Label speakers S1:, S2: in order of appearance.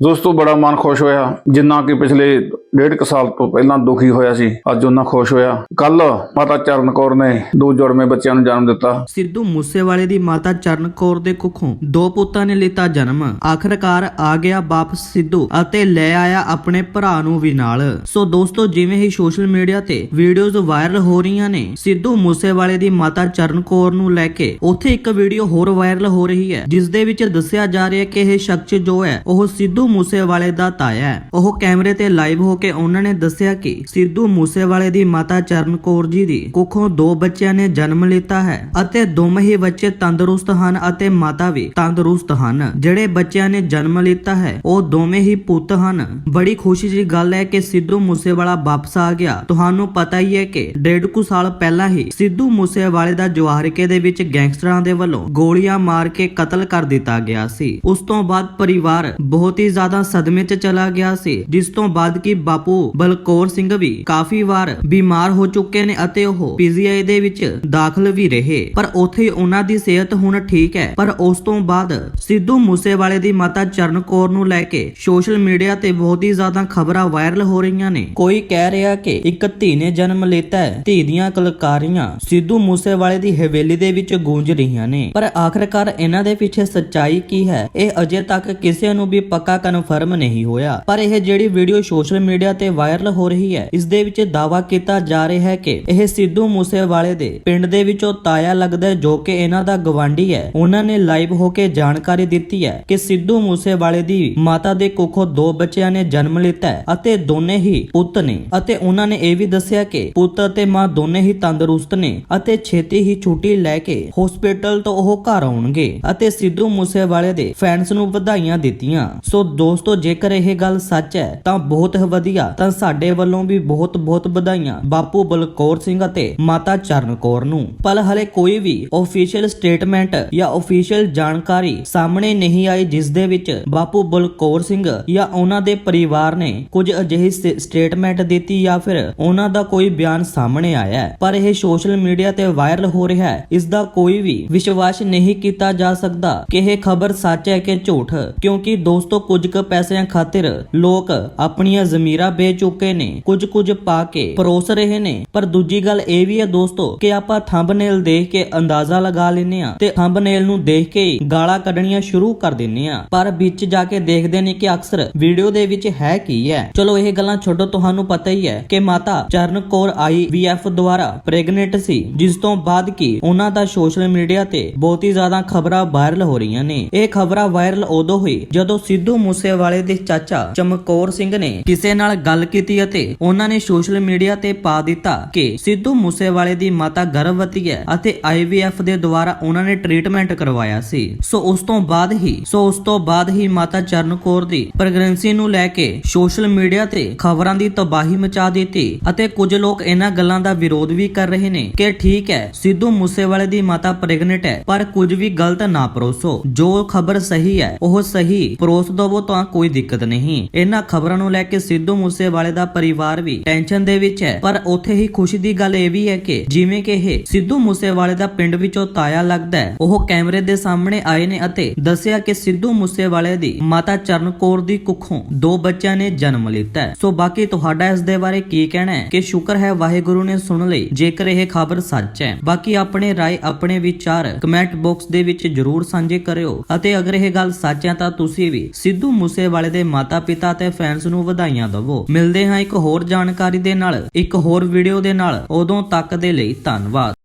S1: ਦੋਸਤੋ ਬੜਾ ਮਨ ਖੁਸ਼ ਹੋਇਆ ਜਿੰਨਾ ਕਿ ਪਿਛਲੇ ਡੇਢ ਕੁ ਸਾਲ ਤੋਂ ਪਹਿਲਾਂ ਦੁਖੀ ਹੋਇਆ ਸੀ। ਅੱਜ ਉਹਨਾਂ ਖੁਸ਼ ਹੋਇਆ। ਕੱਲ ਮਾਤਾ ਚਰਨ ਕੌਰ ਨੇ ਦੋ ਜੁੜਵੇਂ ਬੱਚਿਆਂ ਨੂੰ ਜਨਮ ਦਿੱਤਾ।
S2: ਸਿੱਧੂ ਮੂਸੇਵਾਲੇ ਦੀ ਮਾਤਾ ਚਰਨ ਕੌਰ ਦੇ ਕੁੱਖੋਂ ਦੋ ਪੁੱਤਾਂ ਨੇ ਲਿੱਤਾ ਜਨਮ। ਆਖਰਕਾਰ ਆ ਗਿਆ ਵਾਪਸ ਸਿੱਧੂ ਅਤੇ ਲੈ ਆਇਆ ਆਪਣੇ ਭਰਾ ਨੂੰ ਵੀ ਨਾਲ। ਸੋ ਦੋਸਤੋ, ਜਿਵੇਂ ਹੀ ਸੋਸ਼ਲ ਮੀਡੀਆ ਤੇ ਵੀਡੀਓਜ਼ ਵਾਇਰਲ ਹੋ ਰਹੀਆਂ ਨੇ, ਸਿੱਧੂ ਮੂਸੇਵਾਲੇ ਦੀ ਮਾਤਾ ਚਰਨ ਕੌਰ ਨੂੰ ਲੈ ਕੇ ਉੱਥੇ ਇੱਕ ਵੀਡੀਓ ਹੋਰ ਵਾਇਰਲ ਹੋ ਰਹੀ ਹੈ ਜਿਸ ਦੇ ਵਿੱਚ ਦੱਸਿਆ ਜਾ ਰਿਹਾ ਹੈ ਕਿ ਇਹ ਸ਼ਖਸ ਜੋ ਹੈ, ਉਹ ਸਿੱਧੂ ਮੂਸੇਵਾਲੇ ਦਾ ਤਾਇਆ ਹੈ। ਉਹ ਕੈਮਰੇ ਤੇ ਲਾਈਵ ਹੋ ਕੇ ਉਹਨਾਂ ਨੇ ਦੱਸਿਆ ਕਿ ਸਿੱਧੂ ਮੂਸੇਵਾਲੇ ਦੀ ਮਾਤਾ ਚਰਨ ਕੌਰ ਜੀ ਦੀ ਕੁੱਖੋਂ ਦੋ ਬੱਚਿਆਂ ਨੇ ਜਨਮ ਲਿੱਤਾ ਹੈ ਅਤੇ ਦੋਵੇਂ ਹੀ ਬੱਚੇ ਤੰਦਰੁਸਤ ਹਨ ਅਤੇ ਮਾਤਾ ਵੀ ਤੰਦਰੁਸਤ ਹਨ। ਜਿਹੜੇ ਬੱਚਿਆਂ ਨੇ ਜਨਮ ਲਿੱਤਾ ਹੈ, ਉਹ ਦੋਵੇਂ ਹੀ ਪੁੱਤ ਹਨ। ਬੜੀ ਖੁਸ਼ੀ ਦੀ ਗੱਲ ਹੈ ਕਿ ਸਿੱਧੂ ਮੂਸੇਵਾਲਾ ਵਾਪਸ ਆ ਗਿਆ। ਤੁਹਾਨੂੰ ਪਤਾ ਹੀ ਹੈ ਕਿ ਡੇਢ ਕੁ ਸਾਲ ਪਹਿਲਾਂ ਹੀ ਸਿੱਧੂ ਮੂਸੇਵਾਲੇ ਦਾ ਜਵਾਹਰਕੇ ਦੇ ਵਿੱਚ ਗੈਂਗਸਟਰਾਂ ਦੇ ਵੱਲੋਂ ਗੋਲੀਆਂ ਮਾਰ ਕੇ ਕਤਲ ਕਰ ਦਿੱਤਾ ਗਿਆ ਸੀ। ਉਸ ਤੋਂ ਬਾਅਦ ਪਰਿਵਾਰ ਬਹੁਤ ਹੀ ਜ਼ਿਆਦਾ ਸਦਮੇ 'ਚ ਚਲਾ ਗਿਆ ਸੀ, ਜਿਸ ਤੋਂ ਬਾਅਦ ਕਿ ਬਾਪੂ ਬਲਕੌਰ ਸਿੰਘ ਵੀ ਕਾਫੀ ਵਾਰ ਬਿਮਾਰ ਹੋ ਚੁੱਕੇ ਨੇ ਅਤੇ ਉਹ ਪੀਜੀਆਈ ਦੇ ਵਿੱਚ ਦਾਖਲ ਵੀ ਰਹੇ। ਪਰ ਉੱਥੇ ਉਹਨਾਂ ਦੀ ਸਿਹਤ ਹੁਣ ਠੀਕ ਹੈ। ਪਰ ਉਸ ਤੋਂ ਬਾਅਦ ਸਿੱਧੂ ਮੂਸੇਵਾਲੇ ਦੀ ਮਾਤਾ ਚਰਨ ਕੌਰ ਨੂੰ ਲੈ ਕੇ ਸੋਸ਼ਲ ਮੀਡੀਆ ਤੇ ਬਹੁਤ ਹੀ ਜ਼ਿਆਦਾ ਖਬਰਾਂ ਵਾਇਰਲ ਹੋ ਰਹੀਆਂ ਨੇ। ਕੋਈ ਕਹਿ ਰਿਹਾ ਕਿ ਇੱਕ ਧੀ ਨੇ ਜਨਮ ਲਿੱਤਾ ਹੈ। ਧੀ ਦੀਆਂ ਕਲਕਾਰੀਆਂ ਸਿੱਧੂ ਮੂਸੇਵਾਲੇ ਦੀ ਹਵੇਲੀ ਦੇ ਵਿੱਚ ਗੂੰਜ ਰਹੀਆਂ ਨੇ। ਪਰ ਆਖਰਕਾਰ ਇਹਨਾਂ ਦੇ ਪਿੱਛੇ ਸੱਚਾਈ ਕੀ ਹੈ? ਇਹ ਅਜੇ ਤੱਕ ਕਿਸੇ ਨੂੰ ਵੀ ਪੱਕਾ ਕਨਫਰਮ ਨਹੀਂ ਹੋਇਆ। ਪਰ ਇਹ ਜਿਹੜੀ ਵੀਡੀਓ ਸੋਸ਼ਲ ਮੀਡੀਆ ਤੇ ਵਾਇਰਲ ਹੋ ਰਹੀ ਹੈ। ਇਸ ਦੇ ਵਿੱਚ ਦਾਵਾ ਕੀਤਾ ਜਾ ਰਿਹਾ ਹੈ ਕਿ ਇਹ ਸਿੱਧੂ ਮੂਸੇਵਾਲੇ ਦੇ ਪਿੰਡ ਦੇ ਵਿੱਚੋਂ ਤਾਇਆ ਲੱਗਦਾ ਜੋ ਕਿ ਇਹਨਾਂ ਦਾ ਗਵਾਂਢੀ ਹੈ। ਉਹਨਾਂ ਨੇ ਲਾਈਵ ਹੋ ਕੇ ਜਾਣਕਾਰੀ ਦਿੱਤੀ ਹੈ ਕਿ ਸਿੱਧੂ ਮੂਸੇਵਾਲੇ ਦੀ ਮਾਤਾ ਦੇ ਕੁੱਖੋਂ ਦੋ ਬੱਚਿਆਂ ਨੇ ਜਨਮ ਲਿੱਤਾ ਹੈ ਅਤੇ ਦੋਨੇ ਹੀ ਪੁੱਤ ਨੇ ਅਤੇ ਉਹਨਾਂ ਨੇ ਇਹ ਵੀ ਦੱਸਿਆ ਕਿ ਪੁੱਤ ਅਤੇ ਮਾਂ ਦੋਨੇ ਹੀ ਤੰਦਰੁਸਤ ਨੇ ਅਤੇ ਛੇਤੀ ਹੀ ਛੁੱਟੀ ਲੈ ਕੇ ਹਸਪੀਟਲ ਤੋਂ ਉਹ ਘਰ ਆਉਣਗੇ ਅਤੇ ਸਿੱਧੂ ਮੂਸੇਵਾਲੇ ਦੇ ਫੈਨਸ ਨੂੰ ਵਧਾਈਆਂ ਦਿੱਤੀਆਂ। ਸੋ ਦੋਸਤੋ, ਜੇਕਰ ਇਹ ਗੱਲ ਸੱਚ ਹੈ, ਤਾਂ ਬਹੁਤ ਵਧੀਆ ਤਾਂ ਸਾਡੇ ਵੱਲੋਂ ਵੀ ਬਹੁਤ ਬਹੁਤ ਵਧਾਈਆਂ। ਬਾਪੂ ਬਲਕੌਰ ਸਿੰਘ ਅਤੇ ਮਾਤਾ ਚਰਨ ਕੌਰ ਨੂੰ। ਪਰ ਹਲੇ ਕੋਈ ਵੀ ਅਫੀਸ਼ੀਅਲ ਸਟੇਟਮੈਂਟ ਜਾਂ ਅਫੀਸ਼ੀਅਲ ਜਾਣਕਾਰੀ ਸਾਹਮਣੇ ਨਹੀਂ ਆਈ, ਜਿਸ ਦੇ ਵਿੱਚ ਬਾਪੂ ਬਲਕੌਰ ਸਿੰਘ ਜਾਂ ਉਹਨਾਂ ਦੇ ਪਰਿਵਾਰ ਨੇ ਕੁਝ ਅਜਿਹੀ ਸਟੇਟਮੈਂਟ ਦਿੱਤੀ ਜਾਂ ਫਿਰ ਉਹਨਾਂ ਦਾ ਕੋਈ ਬਿਆਨ ਸਾਹਮਣੇ ਆਇਆ ਹੈ। ਪਰ ਇਹ ਸੋਸ਼ਲ ਮੀਡੀਆ ਤੇ ਵਾਇਰਲ ਹੋ ਰਿਹਾ ਹੈ। ਇਸ ਦਾ ਕੋਈ ਵੀ ਵਿਸ਼ਵਾਸ ਨਹੀਂ ਕੀਤਾ ਜਾ ਸਕਦਾ ਕਿ ਇਹ ਖਬਰ ਸੱਚ ਹੈ ਕਿ ਝੂਠ। ਕਿਉਂਕਿ ਦੋਸਤੋ, ਕੁਝ ਕੁ ਪੈਸਿਆਂ ਖਾਤਰ ਲੋਕ ਆਪਣੀਆਂ ਜ਼ਮੀਰਾਂ ਵੇਚ ਚੁੱਕੇ ਨੇ, ਕੁਝ ਕੁਝ ਪਾ ਕੇ ਪਰੋਸ ਰਹੇ ਨੇ। ਪਰ ਦੂਜੀ ਗੱਲ ਇਹ ਵੀ ਹੈ ਦੋਸਤੋ ਕਿ ਆਪਾਂ ਥੰਬਨੇਲ ਦੇਖ ਕੇ ਅੰਦਾਜ਼ਾ ਲਗਾ ਲੈਨੇ ਆ ਤੇ ਥੰਬਨੇਲ ਨੂੰ ਦੇਖ ਕੇ ਗਾਲਾਂ ਕੱਢਣੀਆਂ ਸ਼ੁਰੂ ਕਰ ਦਿੰਨੇ ਆ ਪਰ ਵਿੱਚ ਜਾ ਕੇ ਦੇਖਦੇ ਨੇ ਕਿ ਅਕਸਰ ਵੀਡੀਓ ਦੇ ਵਿੱਚ ਹੈ ਕੀ ਹੈ। ਚਲੋ ਇਹ ਗੱਲਾਂ ਛੱਡੋ ਤੁਹਾਨੂੰ ਪਤਾ ਹੀ ਹੈ ਕਿ ਮਾਤਾ ਚਰਨ ਕੌਰ ਆਈਵੀਐਫ ਦੁਆਰਾ ਪ੍ਰੈਗਨੈਂਟ ਸੀ, ਜਿਸ ਤੋਂ ਬਾਅਦ ਕੀ ਉਹਨਾਂ ਦਾ ਸੋਸ਼ਲ ਮੀਡੀਆ ਤੇ ਬਹੁਤ ਹੀ ਜ਼ਿਆਦਾ ਖਬਰਾਂ ਵਾਇਰਲ ਹੋ ਰਹੀਆਂ ਨੇ। ਇਹ ਖਬਰਾਂ ਵਾਇਰਲ ਉਦੋਂ ਹੋਈ ਜਦੋਂ ਸਿੱਧੂ ਮੂਸੇਵਾਲੇ ਦੇ ਚਾਚਾ ਚਮਕੌਰ ਸਿੰਘ ਨੇ ਕਿਸੇ ਨਾਲ ਗੱਲ ਕੀਤੀ ਅਤੇ ਉਹਨਾਂ ਨੇ ਸੋਸ਼ਲ ਮੀਡੀਆ ਤੇ ਪਾ ਦਿੱਤਾ ਕਿ ਸਿੱਧੂ ਮੂਸੇਵਾਲੇ ਦੀ ਮਾਤਾ ਗਰਭਵਤੀ ਹੈ ਅਤੇ ਆਈਵੀਐਫ ਦੇ ਦੁਆਰਾ ਉਹਨਾਂ ਨੇ ਟ੍ਰੀਟਮੈਂਟ ਕਰਵਾਇਆ ਸੀ। ਸੋ ਉਸ ਤੋਂ ਬਾਅਦ ਹੀ, ਸੋ ਉਸ ਤੋਂ ਬਾਅਦ ਹੀ ਮਾਤਾ ਚਰਨ ਦੀ ਪ੍ਰੈਗਨੈਂਸੀ ਨੂੰ ਲੈ ਕੇ ਸੋਸ਼ਲ ਮੀਡੀਆ ਤੇ ਖਬਰਾਂ ਦੀ ਤਬਾਹੀ ਮਚਾ ਦਿੱਤੀ ਅਤੇ ਕੁਝ ਲੋਕ ਇਹਨਾਂ ਗੱਲਾਂ ਦਾ ਵਿਰੋਧ ਵੀ ਕਰ ਰਹੇ ਨੇ ਕਿ ਠੀਕ ਹੈ, ਸਿੱਧੂ ਮੂਸੇਵਾਲੇ ਦੀ ਮਾਤਾ ਪ੍ਰੈਗਨੈਂਟ ਹੈ, ਪਰ ਕੁਝ ਵੀ ਗਲਤ ਨਾ ਪਰੋਸੋ। ਜੋ ਖਬਰ ਸਹੀ ਹੈ, ਉਹ ਸਹੀ, ਪਰੋਸ ਦਵੋ ਤਾਂ ਕੋਈ ਦਿੱਕਤ ਨਹੀਂ। ਇਹਨਾਂ ਖਬਰਾਂ ਨੂੰ ਲੈ ਕੇ ਸਿੱਧੂ ਮੂਸੇਵਾਲੇ ਦਾ ਪਰਿਵਾਰ ਵੀ ਟੈਨਸ਼ਨ ਦੇ ਵਿੱਚ ਹੈ। ਪਰ ਉੱਥੇ ਹੀ ਖੁਸ਼ੀ ਦੀ ਗੱਲ ਇਹ ਵੀ ਹੈ ਕਿ ਜਿਵੇਂ ਕਿ ਇਹ ਸਿੱਧੂ ਮੂਸੇਵਾਲੇ ਦਾ ਪਿੰਡ ਵਿੱਚੋਂ ਤਾਇਆ ਲੱਗਦਾ ਹੈ। ਉਹ ਕੈਮਰੇ ਦੇ ਸਾਹਮਣੇ ਆਏ ਨੇ ਅਤੇ ਦੱਸਿਆ ਕਿ ਸਿੱਧੂ ਮੂਸੇਵਾਲੇ ਦੀ ਮਾਤਾ ਚਰਨ ਕੌਰ ਦੀ ਕੁੱਖੋਂ ਦੋ ਬੱਚਿਆਂ ਨੇ ਜਨਮ ਲਿੱਤਾ ਹੈ। ਸੋ ਬਾਕੀ ਤੁਹਾਡਾ ਇਸ ਦੇ ਬਾਰੇ ਕੀ ਕਹਿਣਾ ਹੈ ਕਿ ਸ਼ੁਕਰ ਹੈ ਵਾਹਿਗੁਰੂ ਨੇ ਸੁਣ ਲਈ, ਜੇਕਰ ਇਹ ਖਬਰ ਸੱਚ ਹੈ। ਬਾਕੀ ਆਪਣੇ ਰਾਏ, ਆਪਣੇ ਵਿਚਾਰ ਕਮੈਂਟ ਬਾਕਸ ਦੇ ਵਿੱਚ ਜਰੂਰ ਸਾਂਝੇ ਕਰਿਓ। ਅਤੇ ਅਗਰ ਇਹ ਗੱਲ ਸੱਚ ਹੈ ਤਾਂ ਤੁਸੀਂ ਵੀ ਸਿੱਧੂ ਮੂਸੇਵਾਲੇ ਦੇ ਮਾਤਾ ਪਿਤਾ ਤੇ ਫੈਨਸ ਨੂੰ ਵਧਾਈਆਂ ਦਿਵੋ। ਮਿਲਦੇ ਹਾਂ ਇੱਕ ਹੋਰ ਜਾਣਕਾਰੀ ਦੇ ਨਾਲ, ਇੱਕ ਹੋਰ ਵੀਡੀਓ ਦੇ ਨਾਲ। ਉਦੋਂ ਤੱਕ ਦੇ ਲਈ ਧੰਨਵਾਦ।